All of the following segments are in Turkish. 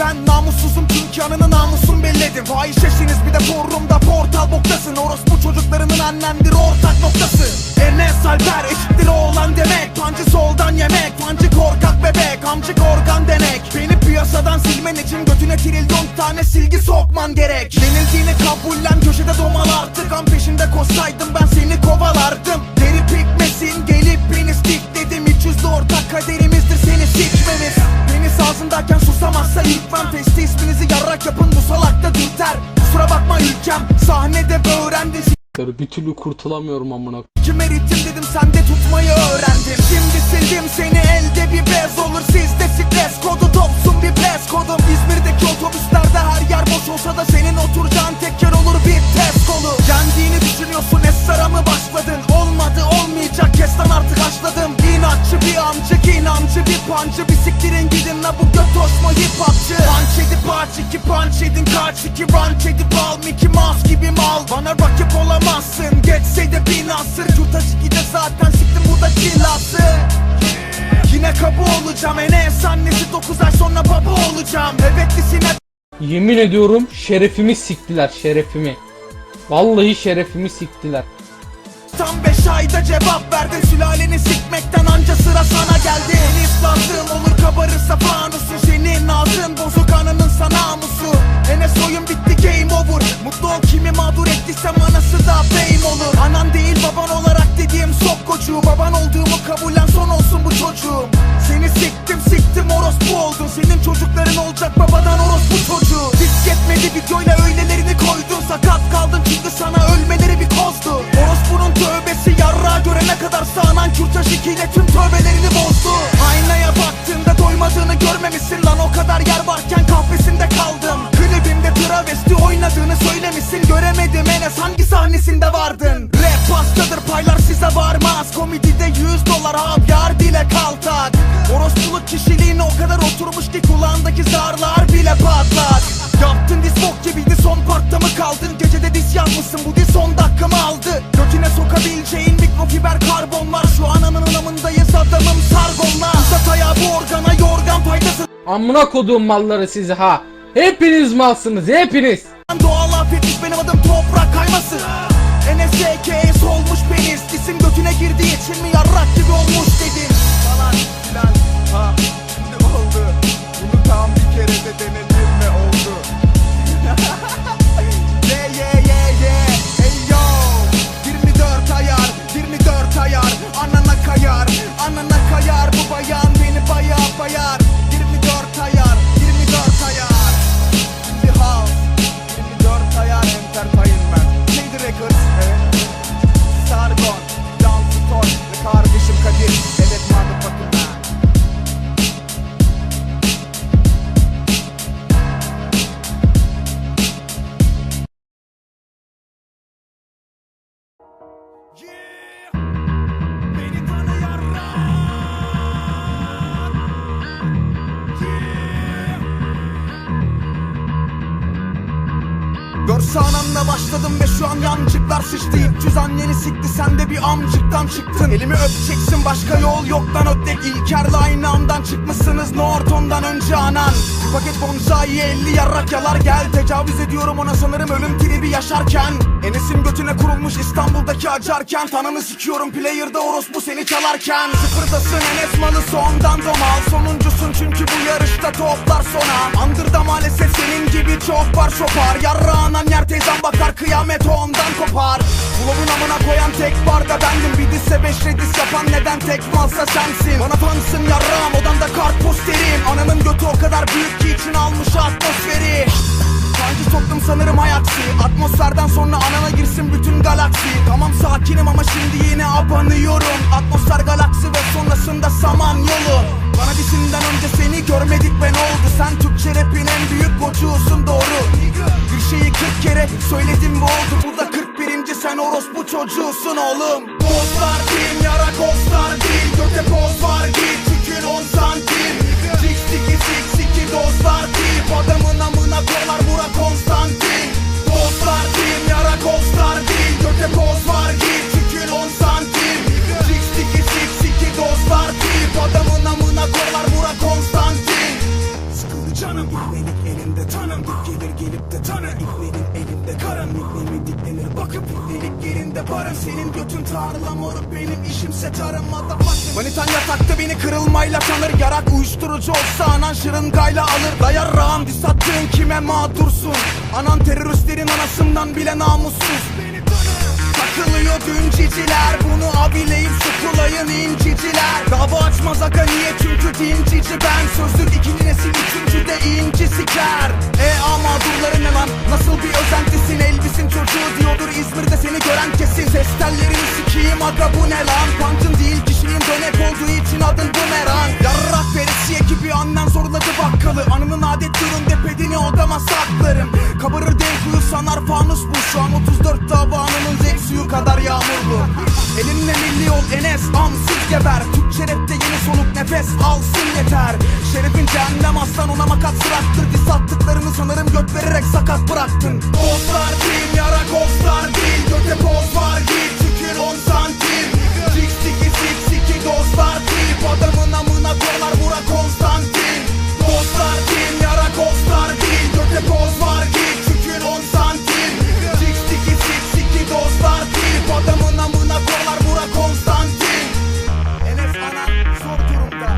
ben namussuzum çünkü anını namusum belledim. Fahişesiniz bir de forumda portal boktasın. Orospu çocuklarının annendir ortak noktası. Enes Alper eşittir oğlan demek. Pancı soldan yemek Pancı korkak bebek Amcık organ denek Beni piyasadan silmen için götüne trilyon tane silgi sokman gerek. Yenildiğini kabullen köşede domal artık. An peşinde koşsaydım ben seni kovalardım. Deri pikmesin gelip beni sik dedim. Hiç yüzlü ortak Penis ağzındayken susamazsa lütfen Testi isminizi yarrak yapın. Bu salakta dürter Kusura bakma ülkem sahnede öğrendin Bir türlü kurtulamıyorum amına. Kime ritim dedim sen de tutmayı öğrendim Şimdi sildim seni elde bir bez olur. Sizde stres kodu dolsun bir pres kodum. İzmir'deki otobüslerde her yer boş olsa da Senin oturacağın tek yer olur bir test kolu. Yendiğini düşünüyorsun esrara mı başladın? Olmadı pancı Bir siktirin gidin la bu göt hoşma hip hopçı. Punch edip aç iki punch edin kaç iki. Ranch edip al Mickey Mouse gibi mal. Bana rakip olamazsın. Geçse de bin asır Yurtaş de zaten siktim bu da cilası Yine kapı olacağım. Enes annesi 9 ay sonra baba olacağım. Evetlisine Yemin ediyorum şerefimi siktiler şerefimi. Vallahi şerefimi siktiler. Tam 5 ayda cevap verdin. Sülaleni sikmekten anca sıra sana geldi. En ıslattığım olur kabarırsa fanusun. Senin ağzın bozuk ananın sana namusu Enes oyun bitti game ikiyle tüm tövbelerini bozdu. Aynaya baktığında doymadığını görmemişsin lan. O kadar yer varken kahvesinde kaldım. Klibimde travesti oynadığını söylemişsin. Göremedim Enes hangi sahnesinde vardın. Rap pastadır paylar size varmaz. Komedide 100 dolar abi yar dile kaltak. Orospuluk kişiliğine o kadar oturmuş ki kulağındaki zarlar bile patlak. Yaptın diz gibiydi son partta mı kaldın? Gecede diz yazmışsın bu diz son dakikamı aldı? Götüne sokabileceğin mikrofiber karbon Amına koduğum malları sizi ha. Hepiniz malsınız hepiniz. Doğal afetmiş benim adım toprak kayması. NSK'ye solmuş penis. Disim götüne girdiği için mi yarrak gibi olmuş dedim Falan filan. Ha şimdi oldu. Bunu tam bir kere de denedim mi oldu Görse ananla başladım ve şu an yancıklar sıçtı İlk cüz anneni sikti sen de bir amcıktan çıktın. Elimi öpeceksin başka yol yok lan ötek İlker'le aynı andan çıkmışsınız Norton'dan önce anan. Bir paket bonsai 50 yarrak yalar gel. Tecavüz ediyorum ona sanırım ölüm tribi yaşarken. Enes'in götüne kurulmuş İstanbul'daki acarken. Tanını sikiyorum player'da orospu seni çalarken. Sıfırdasın Enes malı sondan domal. Sonuncusun çünkü bu yarışta toplar sona. Andırda maalesef senin gibi çok var şopar Yarrağına yer teyzem bakar kıyamet ondan kopar. Kulağın amına koyan tek barda bendim. Bir disse beş redis yapan neden tek malsa sensin? Bana fansın yarrağım odamda kart posterim Ananın götü o kadar büyük ki için almış atmosferi. Sanki soktum sanırım ayaksi. Atmosferden sonra anana girsin bütün galaksi. Tamam sakinim ama şimdi yine abanıyorum. Atmosfer galaksi ve sonrasında saman yolu. Bana disinden önce seni görmedik ve ne oldu? Sen Türkçe rapin en büyük koçusun doğru. Bir şeyi 40 kere söyledim bu oldu. Bu da 41. sen orospu çocuğusun oğlum. Pozlar değil yara kostar değil Göte poz var git. Tükün 10 santim. Six siki six siki dostlar değil Adamın amına koyar bura Konstantin. Dostlar değil yara kostar değil Göte poz var git Manitan yatakta beni kırılmayla tanır Yarak uyuşturucu olsa anan şırıngayla alır. Dayar rağım dis attığın kime mağdursun? Anan teröristlerin anasından bile namussuz. Takılıyor dünciciler Bunu abileyip sukulayın inciciler. Dava açmaz aga niye? Çünkü dincici ben Sözlük ikinci nesil üçüncü de inci siker. E a mağdurları ne lan nasıl bir adın bumerang. Yarrak veresiye gibi annen zorladı bakkalı. Anımın adet durun depedini odama saklarım. Kabarır denk kuyu sanar fanus bu. Şu an 34 tabanının zek suyu kadar yağmurlu. Elinle milli yol Enes amsız geber. Türkçe rapte yeni soluk nefes alsın yeter. Şerefin cehennem aslan ona makat sıraktır Dis attıklarını sanırım göt vererek sakat bıraktın. Dostlar değil yara ghostlar değil. Göte poz var git tükür 10 santim. Sik siki sik dostlar değil Adamın amına koyar bura Konstantin. Dostlar değil yara ghostlar değil Göte poz var git. Tükür 10 santim. Sik siki sik siki dostlar değil Adamın amına koyar bura Konstantin. Enes anan zor durumda.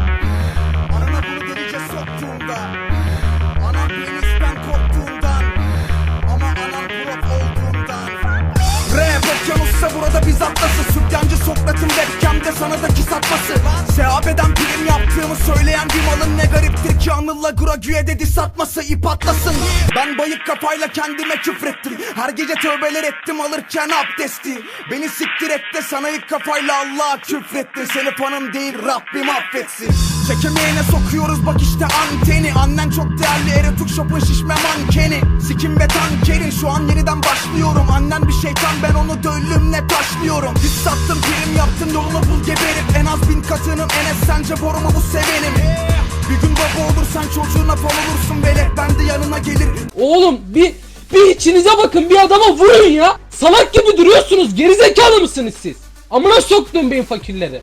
Anana bunu delice soktuğumda. Anam penisten korktuğundan. Ama anam prop olduğundan. Rap okyanussa burada biz atlası Sütyancı Sokrat'ın webcamde sana da kiss atması. Sehabeden prim yaptığımı söyleyen bir malın ne gariptir ki Anıl'la Gragü'ye dedi satması ip atlasın. Ben bayık kafayla kendime küfrettim. Her gece tövbeler ettim alırken abdesti. Beni siktir et de sana ilk kafayla Allah'a küfrettin Seni fanım değil Rabbim affetsin Çekemeyene sokuyoruz bak işte anteni Annen çok değerli erotik shop'un şişme mankeni Sikim ve tankerin şu an yeniden başlıyorum Annen bir şeytan ben onu döllümle taşlıyorum Diz sattım prim yaptım yolunu bul geberip En az bin katınım Enes sence boru mu bu sevenim Bir gün baba olursan çocuğuna fal olursun velet Ben de yanına gelir Oğlum bir bir içinize bakın bir adama vurun ya. Salak gibi duruyorsunuz. Gerizekalı mısınız siz? Amına soktum benim fakirleri.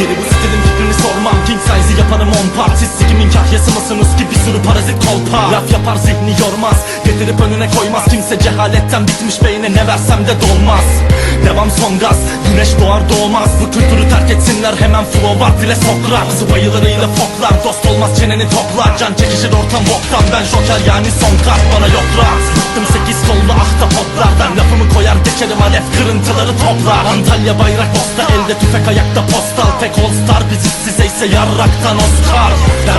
Yeni bu stilin fikrini sormam. King size'ı yapanım on part Siz sikimin kahyası mısınız ki bir sürü parazit kolpa. Laf yapar zihni yormaz Getirip önüne koymaz. Kimse cehaletten bitmiş beyne ne versem de dolmaz. Devam son gaz Güneş doğar doğmaz. Bu kültürü terk etsinler hemen flow var dile Sokrat Zıvayılarıyla foklar Dost olmaz çeneni toplar Can çekişir ortam boktan Ben Joker yani son kart. Bana yok rahat Bıktım sekiz kollu ahtapotlardan. Lafımı koyar geçerim alev kırıntıları toplar Antalya bayrak posta elde tüfek ayakta postal. Tek all star biziz size ise yarraktan Oscar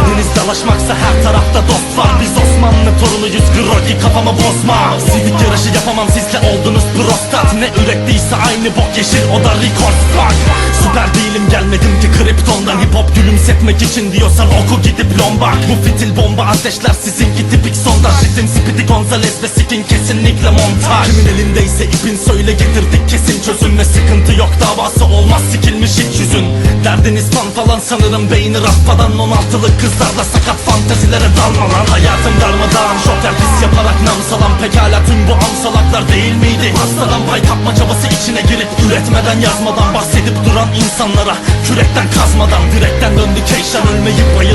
Derdiniz dalaşmaksa her tarafta dost var. Biz Osmanlı torunuyuz grogi kafamı bozma. Sidik yarışı yapamam sizle oldunuz prostat. Ne ürettiyse aynı bok yeşil o da record fuck. Süper değilim gelmedim ki kriptondan Hip hop gülümsetmek için diyorsan oku gidip lombak Bu fitil bomba ateşler sizinki tipik sondaj. Ritim Speedy Gonzales ve skin kesinlikle montaj. Kimin elindeyse ipin söyle getirdik kesin. Çözüm Ve sıkıntı yok davası sanırım beyni raspadan 16'lı kızlarla sakat fantazilere dalma lan Hayatım darmadağın joker pis yaparak nam salan Pekala tüm bu amsalaklar değil miydi? Hastadan pay kapma çabası içine girip Üretmeden yazmadan bahsedip duran insanlara Kürekten kazmadan direkten döndü Keyşan ölmeyip bayılma